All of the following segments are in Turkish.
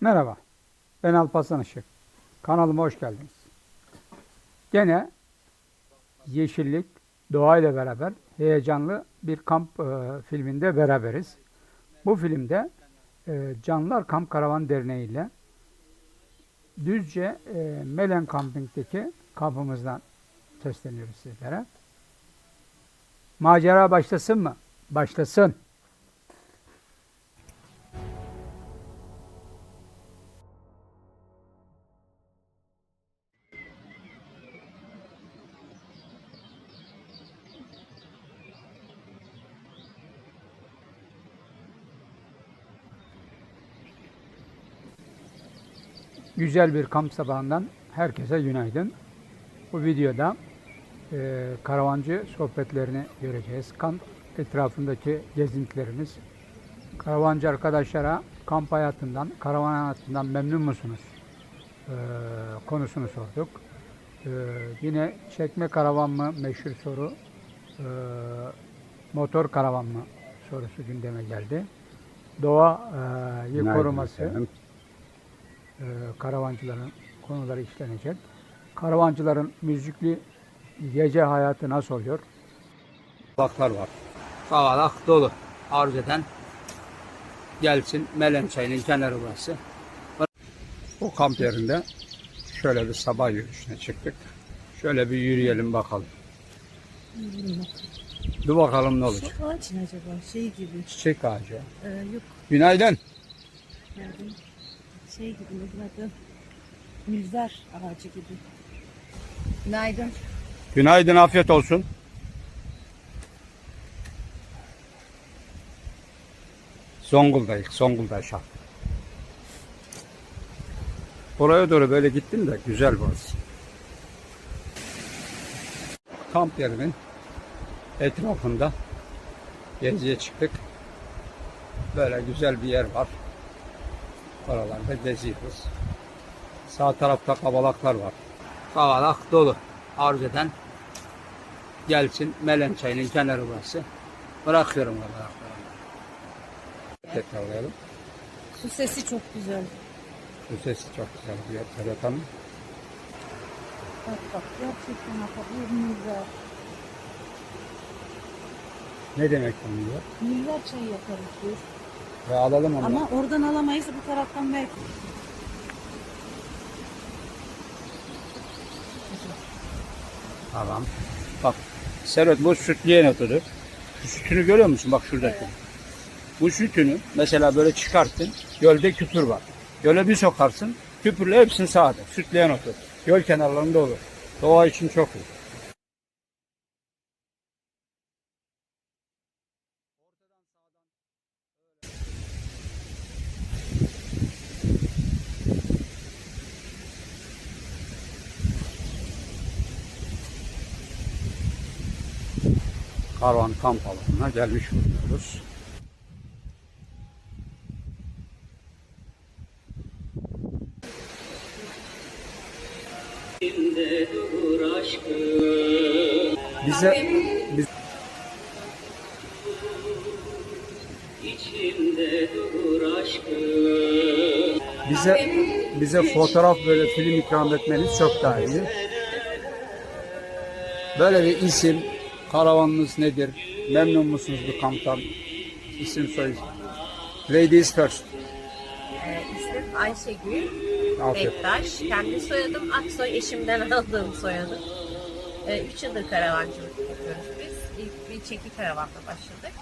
Merhaba, ben Alparslan Işık. Kanalıma hoş geldiniz. Gene yeşillik, doğayla beraber heyecanlı bir kamp e, filminde beraberiz. Bu filmde e, Canlar Kamp Karavan Derneği ile Düzce e, Melen Camping'deki kampımızdan sesleniyoruz sizlere. Macera başlasın mı? Başlasın. Güzel bir kamp sabahından herkese günaydın. Bu videoda e, karavancı sohbetlerini göreceğiz. Kamp etrafındaki gezintilerimiz. Karavancı arkadaşlara kamp hayatından, karavan hayatından memnun musunuz? E, konusunu sorduk. E, yine çekme karavan mı meşhur soru. E, motor karavan mı sorusu gündeme geldi. Doğayı Günaydın koruması efendim. E, karavancıların konuları işlenecek. Karavancıların müzikli gece hayatı nasıl oluyor? Baklar var. Kavalak dolu. Arz eden gelsin. Melen çayının kenarı burası. Bu kamp yerinde şöyle bir sabah yürüyüşüne çıktık. Şöyle bir yürüyelim bakalım. Dur bakalım ne olacak. Çok ağaç ne acaba? Şey gibi. Çiçek ağacı. e, yok Günaydın. yani şey gibi nedir adı? Mülver ağacı gibi. Günaydın. Günaydın, afiyet olsun. Zonguldayık, Zonguldak şah. Oraya doğru böyle gittim de güzel burası. Kamp yerinin etrafında geziye çıktık. Böyle güzel bir yer var. Oralarda geziyoruz. Sağ tarafta kabalaklar var. Kavalak dolu. Arz eden gelsin. Melen çayının kenarı burası. Bırakıyorum orada. Tekrarlayalım. Su sesi çok güzel. Bu sesi çok güzel diyor Serhat Hanım. Bak bak gerçekten akıllı. Ne demek oluyor? Mülver çayı yaparız biz. Ve alalım onu. Ama oradan alamayız bu taraftan belki. Tamam. Bak Serhat bu sütleyen otudur. Şu sütünü görüyor musun? Bak şuradaki. Bu sütünü mesela böyle çıkarttın. Gölde küpür var. Göle bir sokarsın. Küpürle hepsini sağdır. Sütleyen otur. Göl kenarlarında olur. Doğa için çok iyi. Karvan kamp alanına gelmiş bulunuyoruz. Bize biz, bize bize fotoğraf böyle film ikram etmeniz çok daha iyi. Böyle bir isim, karavanınız nedir? Memnun musunuz bu kamptan? İsim soy. Ladies first. Ee, İsmim Ayşegül. Bektaş. Kendi soyadım Aksoy, eşimden aldığım soyadım. Ee, üç yıldır karavancılık yapıyoruz biz. İlk bir çeki karavanla başladık.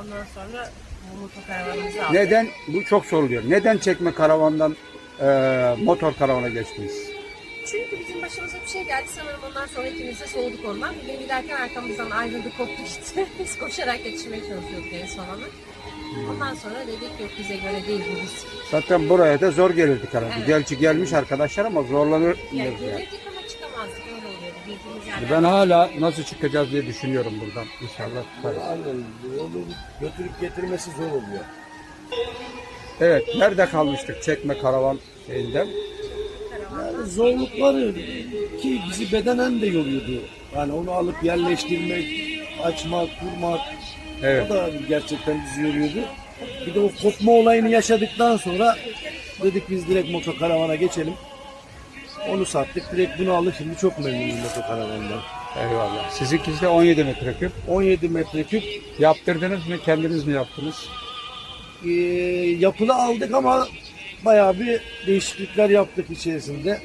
Ondan sonra bu motor karavanımızı aldık. Neden? Bu çok soruluyor. Neden çekme karavandan eee, motor karavana geçtiniz? Çünkü bizim başımıza bir şey geldi. Sanırım ondan sonra ikimiz de soğuduk ondan. Bir gün giderken arkamızdan ayrıldı, koptu gitti. biz koşarak yetişmeye çalışıyorduk en son ona. Ondan sonra dedik yok bize göre değil bu risk. Zaten buraya da zor gelirdik herhalde. Evet. Gerçi gelmiş arkadaşlar ama zorlanır. Yani yani. gelirdik ama çıkamazdık öyle oluyordu. Bildiğimiz yerler. Ben hala nasıl çıkacağız diye düşünüyorum buradan. İnşallah tutarız. Aynen. Götürüp getirmesi zor oluyor. Evet. Nerede kalmıştık çekme karavan şeyinden? Yani zorlukları ki bizi bedenen de yoruyordu. Yani onu alıp yerleştirmek, açmak, kurmak Evet. o da gerçekten bizi yoruyordu. Bir de o kopma olayını yaşadıktan sonra dedik biz direkt motokaravana geçelim. Onu sattık. Direkt bunu aldık. Şimdi çok memnunum motokaravandan. Eyvallah. Sizinkisi de 17 metreküp. 17 metreküp Yaptırdınız mı? Kendiniz mi yaptınız? e, yapılı aldık ama bayağı bir değişiklikler yaptık içerisinde.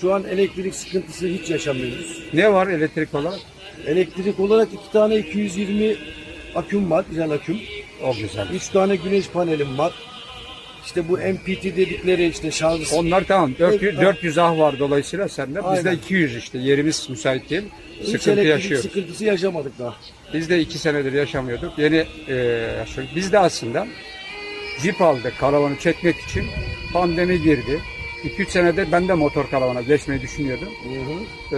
Şu an elektrik sıkıntısı hiç yaşamıyoruz. Ne var elektrik olarak? Elektrik olarak iki tane 220 aküm var, güzel aküm. O güzel. Üç tane güneş panelim var. İşte bu MPT dedikleri işte şarj. Onlar tamam. 400, Evet, 400 ah var dolayısıyla sende. Bizde Aynen. 200 işte. Yerimiz müsait değil. Hiç Sıkıntı yaşıyoruz. sıkıntısı yaşamadık daha. Biz de 2 senedir yaşamıyorduk. Yeni e, yaşıyoruz. Biz de aslında Jeep aldık karavanı çekmek için. Pandemi girdi. 2-3 senedir ben de motor karavana geçmeyi düşünüyordum. Ee,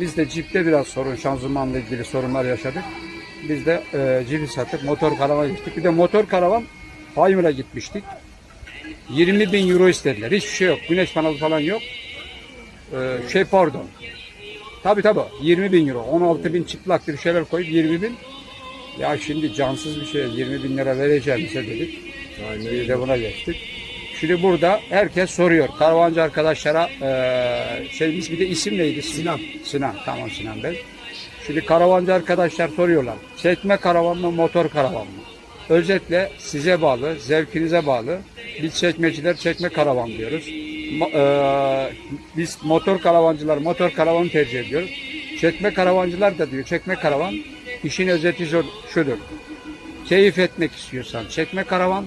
biz de Jeep'te biraz sorun, şanzımanla ilgili sorunlar yaşadık. Biz de e, Jeep'i sattık, motor karavana geçtik. Bir de motor karavan Paymir'e gitmiştik. 20 bin euro istediler. Hiçbir şey yok. Güneş paneli falan yok. Ee, şey pardon. Tabii tabii 20 bin euro. 16 bin çıplak bir şeyler koyup 20 bin. Ya şimdi cansız bir şey 20 bin lira vereceğimize dedik. Biz de buna geçtik. Şimdi burada herkes soruyor. Karavancı arkadaşlara eee şeyimiz bir de isim neydi? Sinan. Sinan. Tamam Sinan Bey. Şimdi karavancı arkadaşlar soruyorlar. Çekme karavan mı motor karavan mı? Özetle size bağlı, zevkinize bağlı. Biz çekmeciler çekme karavan diyoruz. Ma- eee, biz motor karavancılar motor karavanı tercih ediyoruz. Çekme karavancılar da diyor çekme karavan. İşin özeti şu- şudur. Keyif etmek istiyorsan çekme karavan,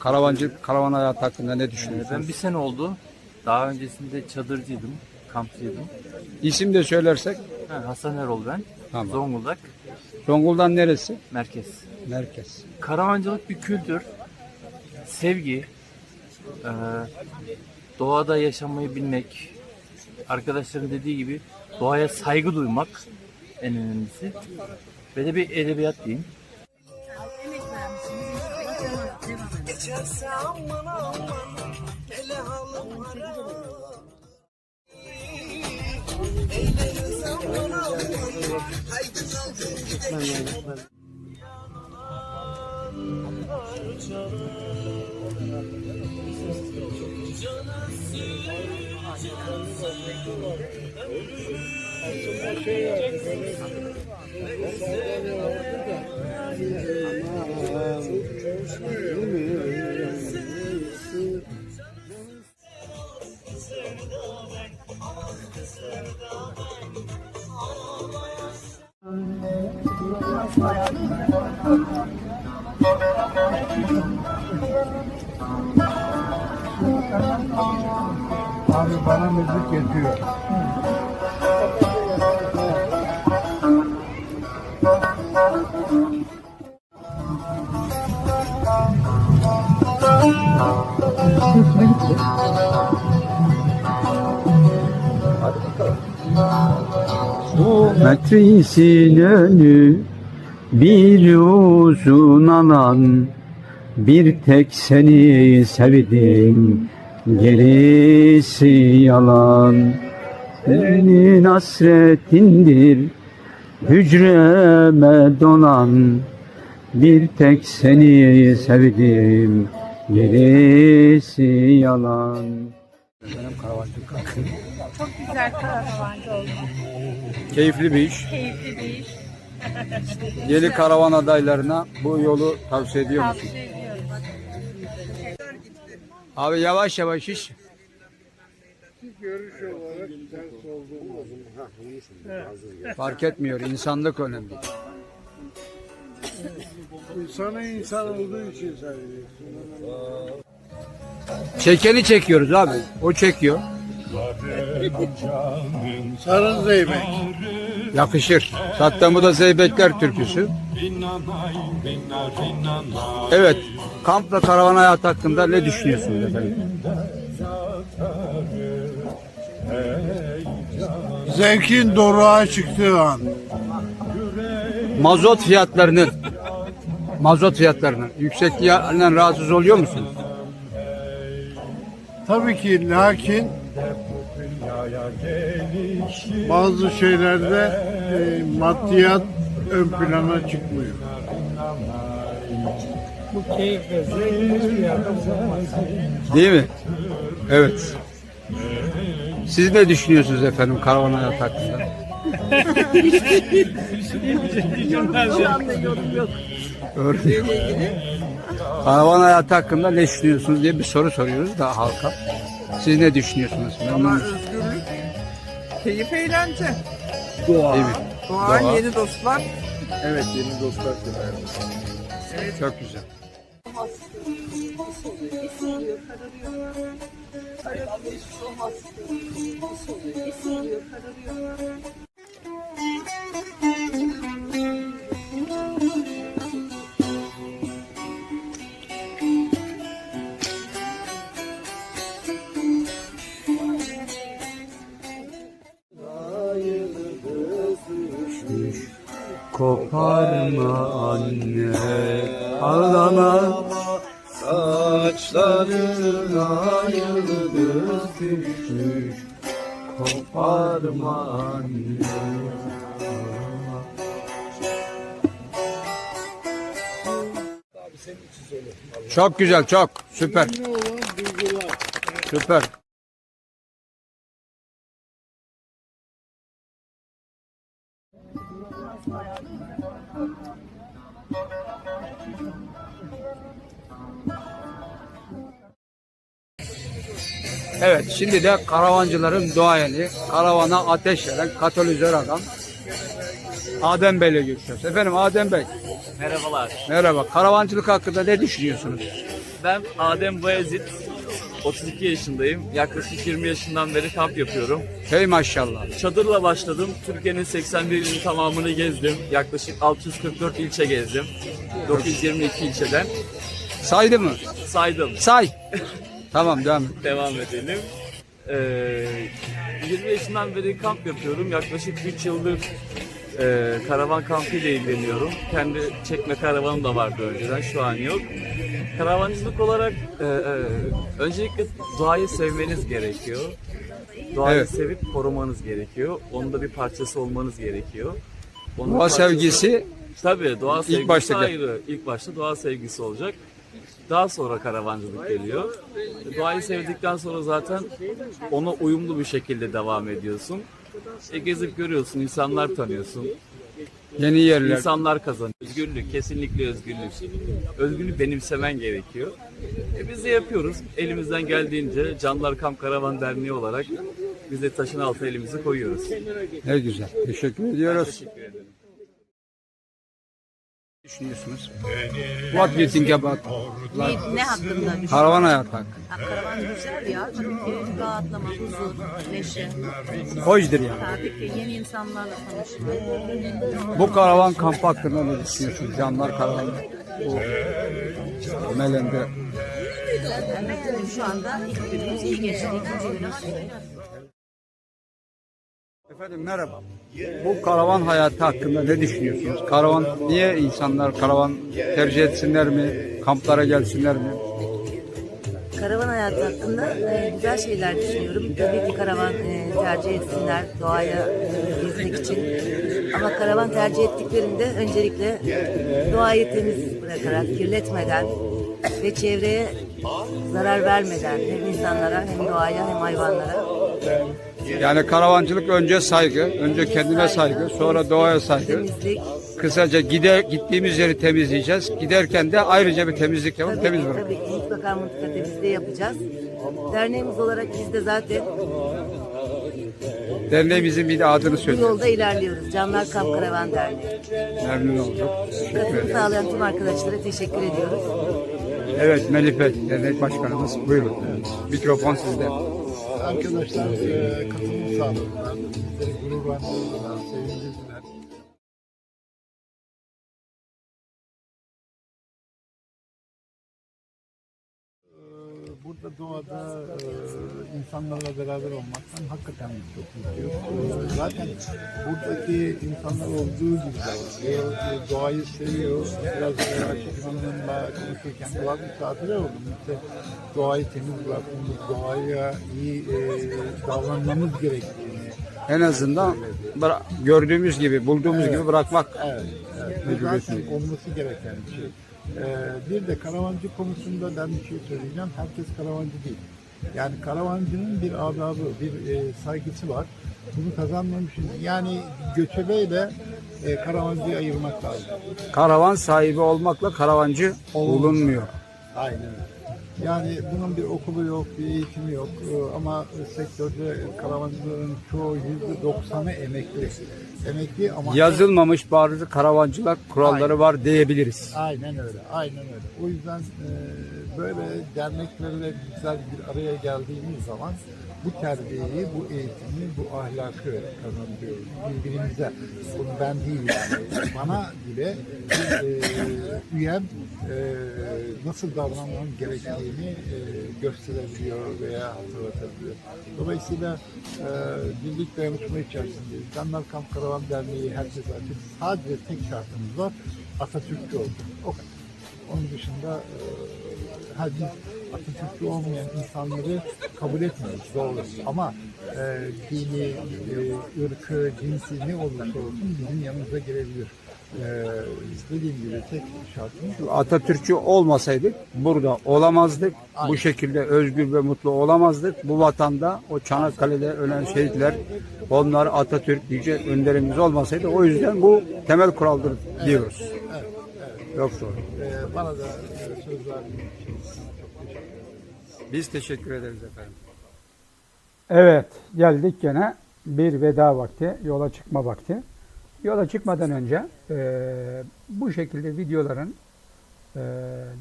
Karavancı, karavan hayatı hakkında ne Ee, düşünüyorsunuz? Ben bir sene oldu. Daha öncesinde çadırcıydım, kampçıydım. İsim de söylersek. Ha, Hasan Erol ben. Tamam. Zonguldak Zonguldak'ın neresi? merkez. Merkez. Karavancılık bir kültür, sevgi, ee, doğada yaşamayı bilmek, arkadaşların dediği gibi doğaya saygı duymak en önemlisi. Ve de bir edebiyat diyeyim. Abi bana müzik yetiyor. Metrisin önü bir uzun alan Bir tek seni sevdim gerisi yalan. Senin hasretindir hücreme dolan Bir tek seni sevdim gerisi yalan Çok güzel karavancı oldu. Keyifli bir iş. Keyifli bir iş. Yeni karavan adaylarına bu yolu tavsiye ediyor musun? Tavsiye ediyorum. Abi yavaş yavaş iş. Fark etmiyor. insanlık önemli. İnsanı insan olduğu için sadece. Çekeni çekiyoruz abi. O çekiyor. Sarı zeybek. Yakışır. Bu da Zeybekler türküsü. Evet. Kamp ve karavan hayatı hakkında ne düşünüyorsunuz efendim? Zevkin doruğa çıktığı an. Mazot fiyatlarının mazot fiyatlarının yüksekliğinden rahatsız oluyor musunuz? Tabii ki lakin bazı şeylerde e, maddiyat ön plana çıkmıyor. Değil mi? Evet. Siz ne düşünüyorsunuz efendim karavan hayatı hakkında? Öyle. Karavan hayatı hakkında ne düşünüyorsunuz diye bir soru soruyoruz da halka. Siz ne düşünüyorsunuz? Musunuz? özgürlük, keyif, eğlence. Değil mi? Doğa, Doğa. yeni dostlar. Evet yeni dostlar Çok güzel. Çok güzel, çok. Süper. Süper. Evet, şimdi de karavancıların duayeni, karavana ateş veren katalizör adam Adem Bey'le görüşüyoruz. Efendim Adem Bey, Merhabalar. merhaba. Karavancılık hakkında ne düşünüyorsunuz? Ben Adem Bayezid. 32 yaşındayım. Yaklaşık 20 yaşından beri kamp yapıyorum. Hey maşallah. Çadırla başladım. Türkiye'nin 81 ilinin tamamını gezdim. Yaklaşık 644 ilçe gezdim. 922 ilçeden. Saydı mı? Saydım. Say. tamam devam. Devam edelim. Ee, 20 yaşından beri kamp yapıyorum. Yaklaşık 3 yıldır e, karavan kampı ile ilgileniyorum. Kendi çekme karavanım da vardı önceden, şu an yok. Karavancılık olarak e, e, öncelikle doğayı sevmeniz gerekiyor. Doğayı Evet. sevip korumanız gerekiyor. Onun da bir parçası olmanız gerekiyor. Onun Doğa parçası- sevgisi Tabii doğa sevgisi başta gel- ayrı. İlk başta doğa sevgisi olacak. Daha sonra karavancılık geliyor. Doğayı sevdikten sonra zaten ona uyumlu bir şekilde devam ediyorsun. E, gezip görüyorsun, insanlar tanıyorsun. yeni yerler. İnsanlar kazanıyor. Özgürlük, kesinlikle özgürlük. Özgürlüğü benimsemen gerekiyor. E biz de yapıyoruz. Elimizden geldiğince Canlar Kamp Karavan Derneği olarak biz de taşın altına elimizi koyuyoruz. Ne güzel. Teşekkür ediyoruz. Teşekkür ederim. Düşünüyorsunuz? What do you think about Ne, ne hakkında? karavan hayatı hakkında? Ha, karavan güzel ya. Tabii ki rahatlama, huzur, neşe. Hoşdur yani. Tabii ki yeni insanlarla tanışmak. Bu karavan kampı hakkında ne düşünüyorsunuz? Canlar karavan. Bu Melen'de. Evet, şu anda ilk günümüz iyi geçti. İkinci günümüz Efendim merhaba. Bu karavan hayatı hakkında ne düşünüyorsunuz? Karavan niye insanlar karavan tercih etsinler mi? Kamplara gelsinler mi? Karavan hayatı hakkında e, güzel şeyler düşünüyorum. Tabii ki karavan e, tercih etsinler doğaya e, gezmek için. Ama karavan tercih ettiklerinde öncelikle doğayı temiz bırakarak, kirletmeden ve çevreye zarar vermeden hem insanlara hem doğaya hem hayvanlara Yani karavancılık önce saygı, önce kendine saygı, sonra doğaya saygı. Kısaca gide, gittiğimiz yeri temizleyeceğiz. Giderken de ayrıca bir temizlik yapıp Tabii, temiz bırakacağız. tabii mutlaka mutlaka temizliği yapacağız. Derneğimiz olarak biz de zaten Derneğimizin bir de adını bu yolda ilerliyoruz. Canlar Kamp Karavan Derneği. Memnun olduk. Teşekkür Katılım ederim. sağlayan tüm arkadaşlara teşekkür ediyoruz. Evet Melih Bey, dernek başkanımız. Buyurun. Mikrofon sizde. Arkadaşlar e, katılım sağladılar. Bizleri gururlandırdılar, sevindirdiler. Burada doğada e, insanlarla beraber olmaktan hakikaten çok mutluyuz. Ee, Zaten buradaki insanlar olduğu gibi davranıyor. e, Doğayı seviyor. Biraz e, Ayşe Hanım'la konuşurken doğa misafiri oldum. İşte doğayı temiz bıraktığımız, doğaya iyi e, davranmamız gerektiğini. En azından gördüğümüz gibi, bulduğumuz gibi bırakmak. Evet, evet. Bu zaten olması gereken bir şey. Ee, bir de karavancı konusunda ben bir şey söyleyeceğim. Herkes karavancı değil. Yani karavancının bir adabı, bir e, saygısı var. Bunu kazanmamışız. Yani göçebeyle e, karavancıyı ayırmak lazım. Karavan sahibi olmakla karavancı olunmuyor. Aynen öyle. Yani bunun bir okulu yok, bir eğitimi yok Ee, ama sektörde karavancıların çoğu yüzde doksanı emekli. Emekli ama Yazılmamış bazı karavancılık kuralları var diyebiliriz. Aynen öyle, aynen öyle. O yüzden e, böyle derneklerle bizler bir araya geldiğimiz zaman bu terbiyeyi, bu eğitimi, bu ahlakı kazanıyoruz birbirimize. Bunu ben değil yani. Bana bile bir e, üyem e, nasıl davranmam gerektiğini e, gösterebiliyor veya hatırlatabiliyor. Dolayısıyla e, birlik dayanışma içerisindeyiz. Canlar Kamp Karavan Derneği herkes açık. Sadece tek şartımız var. Atatürkçü oldu. O kadar. Onun dışında e, ha, biz Atatürkçü olmayan insanları kabul etmiyoruz doğru. Ama e, dini, e, ırkı, cinsi ne olursa olsun bizim yanımıza gelebilir. Dediğim gibi tek şartımız. Atatürkçü olmasaydık burada olamazdık. Bu şekilde özgür ve mutlu olamazdık. Bu vatanda o Çanakkale'de ölen şehitler onlar Atatürk diyecek önderimiz olmasaydı o yüzden bu temel kuraldır diyoruz. Evet, evet. Yok sorun. E, bana da e, söz verdiğiniz. Biz teşekkür ederiz efendim. Evet, geldik gene bir veda vakti, yola çıkma vakti. Yola çıkmadan önce e, bu şekilde videoların e,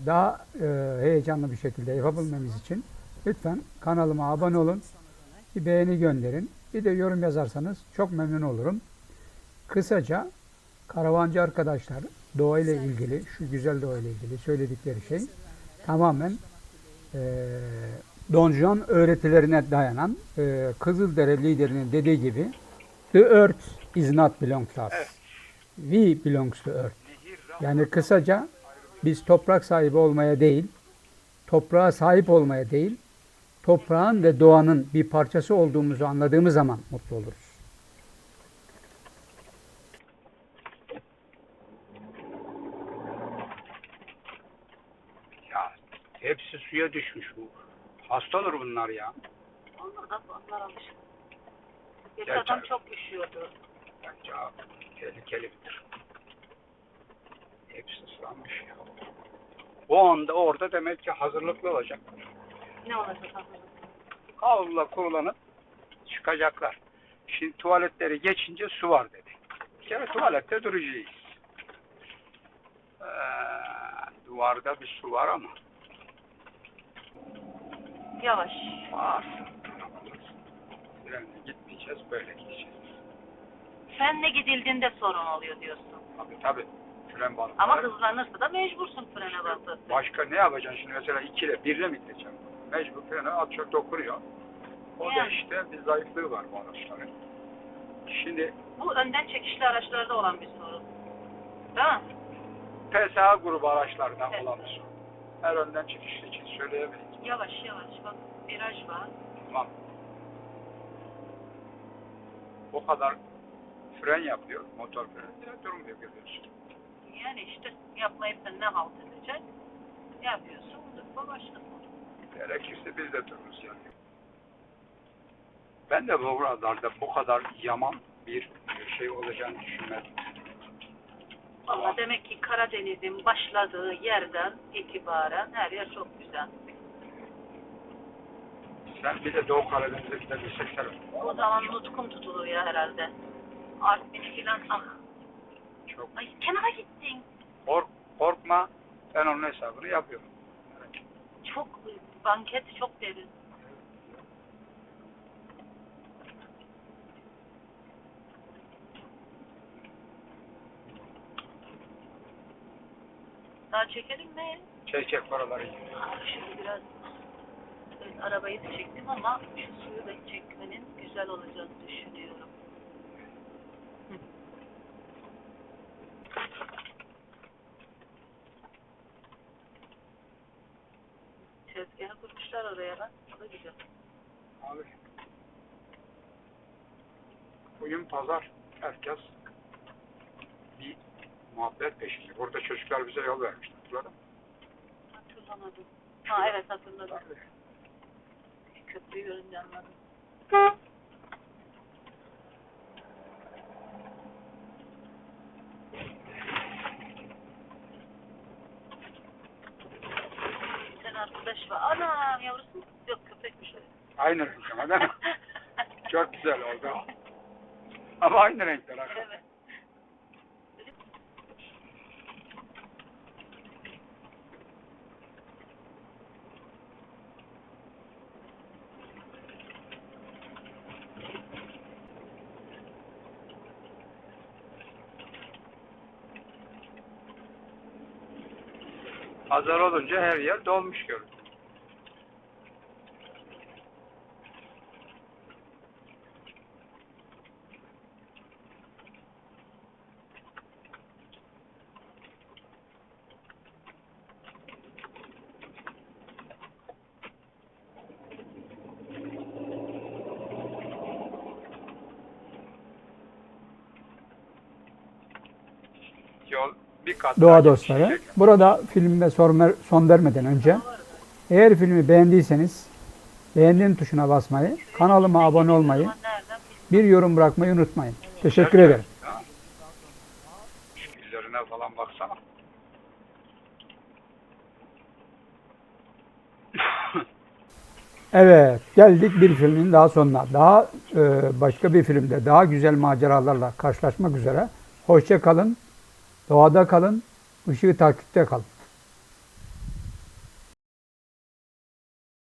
daha e, heyecanlı bir şekilde yapabilmemiz için lütfen kanalıma abone olun, bir beğeni gönderin, bir de yorum yazarsanız çok memnun olurum. Kısaca karavancı arkadaşlar doğayla ilgili, şu güzel doğayla ilgili söyledikleri şey tamamen e, Don Juan öğretilerine dayanan e, Kızıldere liderinin dediği gibi The earth is not belong to us. We belongs to earth. Yani kısaca biz toprak sahibi olmaya değil, toprağa sahip olmaya değil, toprağın ve doğanın bir parçası olduğumuzu anladığımız zaman mutlu oluruz. Ya hepsi suya düşmüş bu. Hasta olur bunlar ya. Onlar da onlar alışık. Gel adam çok üşüyordu. Bence abi tehlikelidir. Hepsi ıslanmış ya. O anda orada demek ki hazırlıklı olacak. Ne olacak hazırlık? Havluyla kurulanıp çıkacaklar. Şimdi tuvaletleri geçince su var dedi. Bir kere tuvalette duracağız. Ee, duvarda bir su var ama Yavaş. var. Trenle gitmeyeceğiz, böyle gideceğiz. Senle gidildiğinde sorun oluyor diyorsun. Tabii tabii. Fren balıkları. Ama hızlanırsa da mecbursun frene basıp. Başka ne yapacaksın şimdi mesela 2 ile 1 ile mi gideceğim? Mecbur frene çok dokunuyor. O da Yani. işte bir zayıflığı var bu araçların. Şimdi Bu önden çekişli araçlarda olan bir sorun. Değil mi? PSA grubu araçlardan Evet. olan bir sorun. Her önden çekişli için söyleyemeyiz. Yavaş yavaş bak viraj var. Tamam. O kadar fren yapıyor, motor freni. Ya durmuyor görüyorsun. Yani işte yapmayıp da ne halt edecek? Yapıyorsun. Bu başka. Gerekirse biz de dururuz yani. Ben de bu buralarda bu kadar yaman bir şey olacağını düşünmedim. Valla demek ki Karadeniz'in başladığı yerden itibaren her yer çok güzel. Sen bir de Doğu Karadeniz'e gidebilsek O zaman nutkum tutulur ya Artık beni ilgilen. Ah. Çok. Ay kenara gittin. Kork, korkma. Ben onun hesabını yapıyorum. Çok banket çok derin. Daha çekelim mi? Çek çek paraları. Ah, Şöyle biraz arabayı da çektim ama şu suyu da çekmenin güzel olacağını düşünüyorum. Tezgahı kurmuşlar oraya lan. O da güzel. Abi. Bugün pazar. Herkes bir muhabbet peşinde. Burada çocuklar bize yol vermişler. Hatırladın mı? Hatırlamadım. Ha evet hatırladım. Köprüyü görünce anladım. Bir tane arkadaş var. Anam yavrusu. Yok köpekmiş öyle. Aynı renk ama değil mi? Çok güzel oldu. Ama aynı renkler. ha. Evet. Pazar olunca her yer dolmuş görünüyor. Yol bir kat Doğa dostları. Burada filmime son, son vermeden önce eğer filmi beğendiyseniz beğendiğim tuşuna basmayı, kanalıma abone olmayı, bir yorum bırakmayı unutmayın. Teşekkür ederim. Ha. Şekillerine falan baksana. Evet, geldik bir filmin daha sonuna. Daha e, başka bir filmde daha güzel maceralarla karşılaşmak üzere. Hoşça kalın, doğada kalın, ışığı takipte kalın.